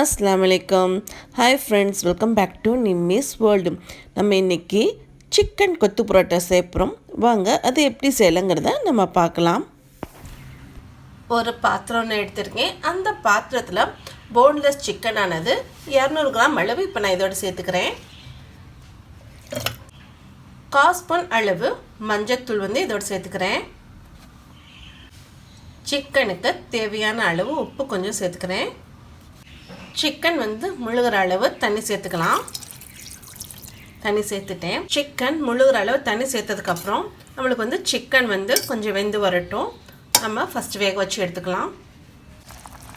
அஸ்லாம் வலைக்கம் hi friends welcome back to Nimmi's world நம்ம இன்றைக்கி சிக்கன் கொத்து புரோட்டா சேர்ப்புறோம் வாங்க அது எப்படி செய்யலைங்கிறத நம்ம பார்க்கலாம். ஒரு பாத்திரம் ஒன்று எடுத்திருக்கேன். அந்த பாத்திரத்தில் போன்லெஸ் சிக்கன் ஆனது இரநூறு கிராம் அளவு. இப்போ நான் இதோடு சேர்த்துக்கிறேன். காஸ்பூன் அளவு மஞ்சத்தூள் வந்து இதோடு சேர்த்துக்கிறேன். சிக்கனுக்கு தேவையான அளவு உப்பு கொஞ்சம் சேர்த்துக்கிறேன். சிக்கன் வந்து முழுகிற அளவு தண்ணி சேர்த்துக்கலாம். தண்ணி சேர்த்துட்டேன். சிக்கன் முழுகிற அளவு தண்ணி சேர்த்ததுக்கப்புறம் நம்மளுக்கு வந்து சிக்கன் வந்து கொஞ்சம் வெந்து வரட்டும். நம்ம ஃபஸ்ட் வேக வச்சு எடுத்துக்கலாம்.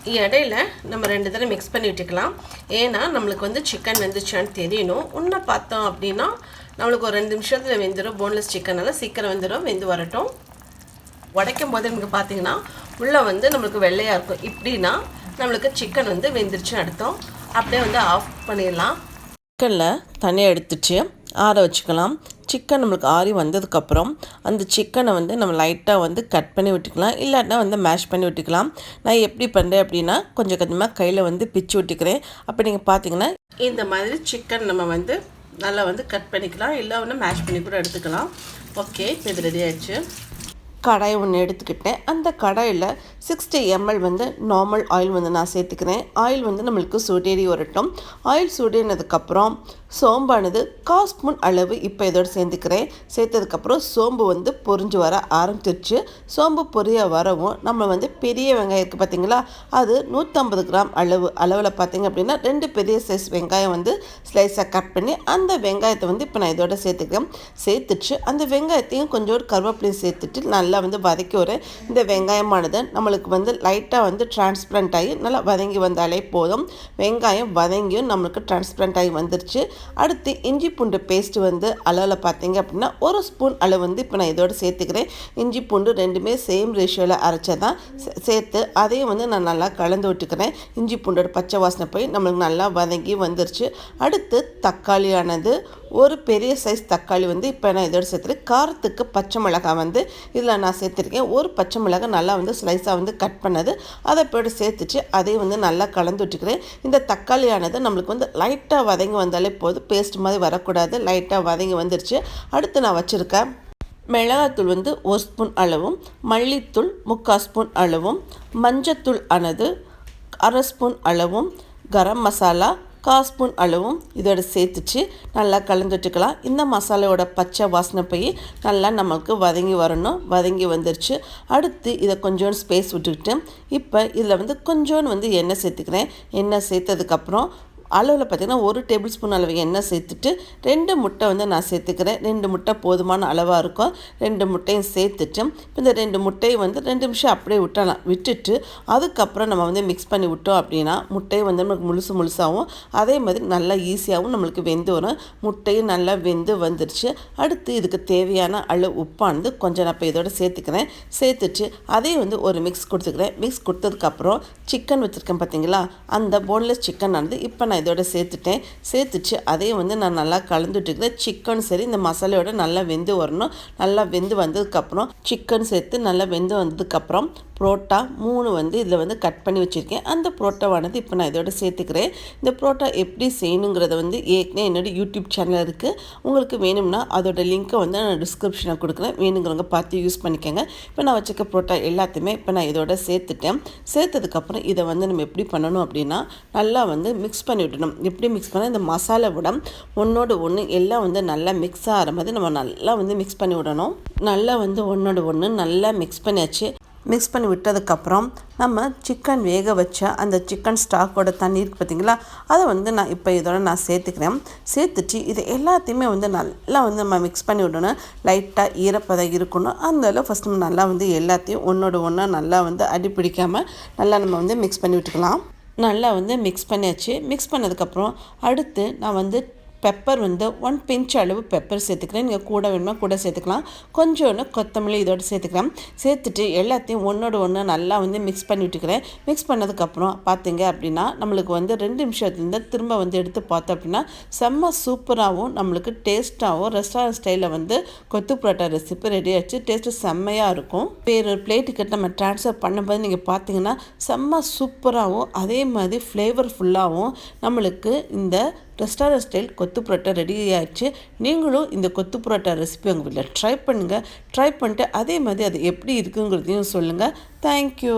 இடையில நம்ம ரெண்டு தடவை மிக்ஸ் பண்ணி விட்டுக்கலாம். ஏன்னா நம்மளுக்கு வந்து சிக்கன் வெந்துச்சான்னு தெரியணும். உன்னை பார்த்தோம் அப்படின்னா நம்மளுக்கு ஒரு ரெண்டு நிமிஷத்தில் வெந்துடும் போன்லெஸ் சிக்கனால் சீக்கிரம் வெந்துடும் வெந்து வரட்டும். உடைக்கும் போது நமக்கு பார்த்தீங்கன்னா உள்ளே வந்து நம்மளுக்கு வெள்ளையாக இருக்கும். இப்படின்னா நம்மளுக்கு சிக்கன் வந்து வெந்துருச்சுன்னு அடுத்தோம் அப்படியே வந்து ஆஃப் பண்ணிடலாம். சிக்கனில் தனியாக எடுத்துட்டு ஆற வச்சுக்கலாம். சிக்கன் நம்மளுக்கு ஆறி வந்ததுக்கப்புறம் அந்த சிக்கனை வந்து நம்ம லைட்டாக வந்து கட் பண்ணி விட்டுக்கலாம். இல்லாட்டினா வந்து மேஷ் பண்ணி விட்டுக்கலாம். நான் எப்படி பண்ணுறேன் அப்படின்னா கொஞ்சம் கொஞ்சமாக கையில் வந்து பிச்சு விட்டுக்கிறேன். அப்போ நீங்கள் பார்த்தீங்கன்னா இந்த மாதிரி சிக்கன் நம்ம வந்து நல்லா வந்து கட் பண்ணிக்கலாம். இல்லை வந்து மேஷ் பண்ணி கூட எடுத்துக்கலாம். ஓகே இது ரெடி ஆயிடுச்சு. கடாய் ஒன்று எடுத்துக்கிட்டேன். அந்த கடாயில் சிக்ஸ்டி எம்எல் வந்து நார்மல் ஆயில் வந்து நான் சேர்த்துக்கிறேன். ஆயில் வந்து நம்மளுக்கு சூடேறி வரட்டும். ஆயில் சூடேறினதுக்கப்புறம் சோம்பானது கால் ஸ்பூன் அளவு இப்போ இதோடு சேர்த்துக்கிறேன் சேர்த்ததுக்கப்புறம் சோம்பு வந்து பொறிஞ்சு வர ஆரம்பிச்சிருச்சு. சோம்பு பொரிய வரவும் நம்ம வந்து பெரிய வெங்காயம் இருக்குது பார்த்திங்களா அது நூற்றம்பது கிராம் அளவு அளவில் பார்த்திங்க அப்படின்னா ரெண்டு பெரிய சைஸ் வெங்காயம் வந்து ஸ்லைஸாக கட் பண்ணி அந்த வெங்காயத்தை வந்து இப்போ நான் இதோட சேர்த்துக்கிறேன். சேர்த்துட்டு அந்த வெங்காயத்தையும் கொஞ்சோடு கருவேப்பிலையும் சேர்த்துட்டு நல்லா வந்து வதக்கி வரேன் இந்த வெங்காயமானது நம்மளுக்கு வந்து லைட்டாக வந்து டிரான்ஸ்பரண்ட் ஆகி நல்லா வதங்கி வந்தாலே போதும். வெங்காயம் வதங்கியும் நம்மளுக்கு டிரான்ஸ்பரண்ட் ஆகி வந்துருச்சு. அடுத்து இஞ்சி பூண்டு பேஸ்ட் வந்து அளவில் பார்த்தீங்க அப்படின்னா ஒரு ஸ்பூன் அளவு வந்து இப்போ நான் இதோடு சேர்த்துக்கிறேன். இஞ்சி பூண்டு ரெண்டுமே சேம் ரேஷியோவில் அரைச்சதான் சேர்த்து அதையும் வந்து நான் நல்லா கலந்து விட்டுக்கிறேன். இஞ்சி பூண்டோட பச்சை வாசனை போய் நம்மளுக்கு நல்லா வதங்கி வந்துருச்சு. அடுத்து தக்காளியானது ஒரு பெரிய சைஸ் தக்காளி வந்து இப்போ நான் இதோட சேர்த்துருக்கேன் காரத்துக்கு பச்சை மிளகாய் வந்து இதில் நான் சேர்த்துருக்கேன். ஒரு பச்சை மிளகாய் நல்லா வந்து ஸ்லைஸாக வந்து கட் பண்ணது. அதை போய்ட்டு சேர்த்துட்டு அதையும் வந்து நல்லா கலந்து விட்டுக்கிறேன். இந்த தக்காளியானது நம்மளுக்கு வந்து லைட்டாக வதங்கி வந்தாலே போதும். பேஸ்ட் மாதிரி வரக்கூடாது. லைட்டாக வதங்கி வந்துருச்சு. அடுத்து நான் வச்சுருக்கேன் மிளகாத்தூள் வந்து ஒரு ஸ்பூன் அளவும் மல்லித்தூள் முக்கால் ஸ்பூன் அளவும் மஞ்சத்தூள் ஆனது அரை ஸ்பூன் அளவும் கரம் மசாலா கால் ஸ்பூன் அளவும் இதோட சேர்த்துச்சு. நல்லா கலந்துட்டுக்கலாம். இந்த மசாலாவோட பச்சை வாசனை போய் நல்லா நம்மளுக்கு வதங்கி வரணும். வதங்கி வந்துருச்சு. அடுத்து இதை கொஞ்சோண்டு ஸ்பேஸ் விட்டுக்கிட்டு இப்போ இதில் வந்து கொஞ்சோண்டு வந்து எண்ணெய் சேர்த்துக்கிறேன். எண்ணெய் சேர்த்ததுக்கப்புறம் அளவில் பார்த்திங்கன்னா ஒரு டேபிள் ஸ்பூன் அளவு எண்ணெய் சேர்த்துட்டு ரெண்டு முட்டை வந்து நான் சேர்த்துக்கிறேன். ரெண்டு முட்டை போதுமான அளவாக இருக்கும். ரெண்டு முட்டையும் சேர்த்துட்டு இந்த ரெண்டு முட்டையை வந்து ரெண்டு நிமிஷம் அப்படியே விட்டலாம் விட்டுட்டு அதுக்கப்புறம் நம்ம வந்து மிக்ஸ் பண்ணி விட்டோம் அப்படின்னா முட்டையை வந்து நமக்கு முழுசு முழுசாகவும் அதே மாதிரி நல்லா ஈஸியாகவும் நம்மளுக்கு வெந்து வரும். முட்டையும் நல்லா வெந்து வந்துருச்சு. அடுத்து இதுக்கு தேவையான அளவு உப்பானது கொஞ்சம் நான் இப்போ இதோட சேர்த்துக்கிறேன். சேர்த்துட்டு அதையும் வந்து ஒரு மிக்ஸ் கொடுத்துக்கிறேன். மிக்ஸ் கொடுத்ததுக்கப்புறம் சிக்கன் வச்சுருக்கேன் பார்த்தீங்களா அந்த போன்லெஸ் சிக்கன் ஆனது இப்போ நான் இதோட சேர்த்துட்டேன். சேர்த்துட்டு அதையும் வந்து நான் நல்லா கலந்துட்டுருக்கிறேன் சிக்கன் சரி இந்த மசாலையோட நல்லா வெந்து வரணும். நல்லா வெந்து வந்ததுக்கப்புறம் சிக்கன் சேர்த்து நல்லா வெந்து வந்ததுக்கப்புறம் புரோட்டா மூணு வந்து இதில் வந்து கட் பண்ணி வச்சுருக்கேன். அந்த புரோட்டாவானது இப்போ நான் இதோட சேர்த்துக்கிறேன். இந்த புரோட்டா எப்படி செய்யணுங்கிறத வந்து ஏற்கனவே என்னோடய யூடியூப் சேனல் இருக்குது உங்களுக்கு வேணும்னா அதோட லிங்க்கை வந்து நான் டிஸ்கிரிப்ஷனில் கொடுக்குறேன். வேணுங்கிறவங்க பார்த்து யூஸ் பண்ணிக்கோங்க. இப்போ நான் வச்சுக்க புரோட்டா எல்லாத்தையுமே இப்போ நான் இதோட சேர்த்துட்டேன். சேர்த்ததுக்கப்புறம் இதை வந்து நம்ம எப்படி பண்ணணும் அப்படின்னா நல்லா வந்து மிக்ஸ் பண்ணி விடணும். எப்படி மிக்ஸ் பண்ணால் இந்த மசாலா விட ஒன்றோடு ஒன்று எல்லாம் வந்து நல்லா மிக்ஸ் ஆகிற மாதிரி நம்ம நல்லா வந்து மிக்ஸ் பண்ணி விடணும். நல்லா வந்து ஒன்றோட ஒன்று நல்லா மிக்ஸ் பண்ணியாச்சு. மிக்ஸ் பண்ணி விட்டதுக்கப்புறம் நம்ம சிக்கன் வேக வச்ச அந்த சிக்கன் ஸ்டாக்கோட தண்ணி இருக்குது பார்த்திங்களா அதை வந்து நான் இப்போ இதோட நான் சேர்த்துக்கிறேன். சேர்த்துட்டு இது எல்லாத்தையுமே வந்து நல்லா வந்து நம்ம மிக்ஸ் பண்ணி விடணும். லைட்டாக ஈரப்பதம் இருக்கணும். அந்தளவு ஃபஸ்ட் நம்ம நல்லா வந்து எல்லாத்தையும் ஒன்றோட ஒன்றா நல்லா வந்து அடி பிடிக்காமல் நல்லா நம்ம வந்து மிக்ஸ் பண்ணி விட்டுக்கலாம். நல்லா வந்து மிக்ஸ் பண்ணியாச்சு. மிக்ஸ் பண்ணதுக்கப்புறம் அடுத்து நான் வந்து பெப்பர் வந்து ஒன் பிஞ்ச் அளவு பெப்பர் சேர்த்துக்கிறேன். நீங்கள் கூட வேணுமா கூட சேர்த்துக்கலாம். கொஞ்சோண்டு கொத்தமல்லி இதோடு சேர்த்துக்கலாம் சேர்த்துட்டு எல்லாத்தையும் ஒன்றோட ஒன்று நல்லா வந்து மிக்ஸ் பண்ணி விட்டுக்கிறேன். மிக்ஸ் பண்ணதுக்கப்புறம் பார்த்தீங்க அப்படின்னா நம்மளுக்கு வந்து ரெண்டு நிமிஷத்துலேருந்து திரும்ப வந்து எடுத்து பார்த்தோம் அப்படின்னா செம்ம சூப்பராகவும் நம்மளுக்கு டேஸ்ட்டாகவும் ரெஸ்டாரண்ட் ஸ்டைலில் வந்து கொத்து புரோட்டா ரெசிபி ரெடி ஆச்சு. டேஸ்ட்டு செம்மையாக இருக்கும். வேறு ஒரு பிளேட்டுக்கிட்ட நம்ம ட்ரான்ஸ்ஃபர் பண்ணும்போது நீங்கள் பார்த்தீங்கன்னா செம்ம சூப்பராகவும் அதே மாதிரி ஃப்ளேவர்ஃபுல்லாகவும் நம்மளுக்கு இந்த ரெஸ்டாரண்ட் ஸ்டைல் கொத்து புரோட்டா ரெடி ஆயிடுச்சு. நீங்களும் இந்த கொத்து புரோட்டா ரெசிபி உங்கள் வீட்டில் ட்ரை பண்ணுங்கள் ட்ரை பண்ணிட்டு அதே மாதிரி அது எப்படி இருக்குங்கிறதையும் சொல்லுங்கள் தேங்க்யூ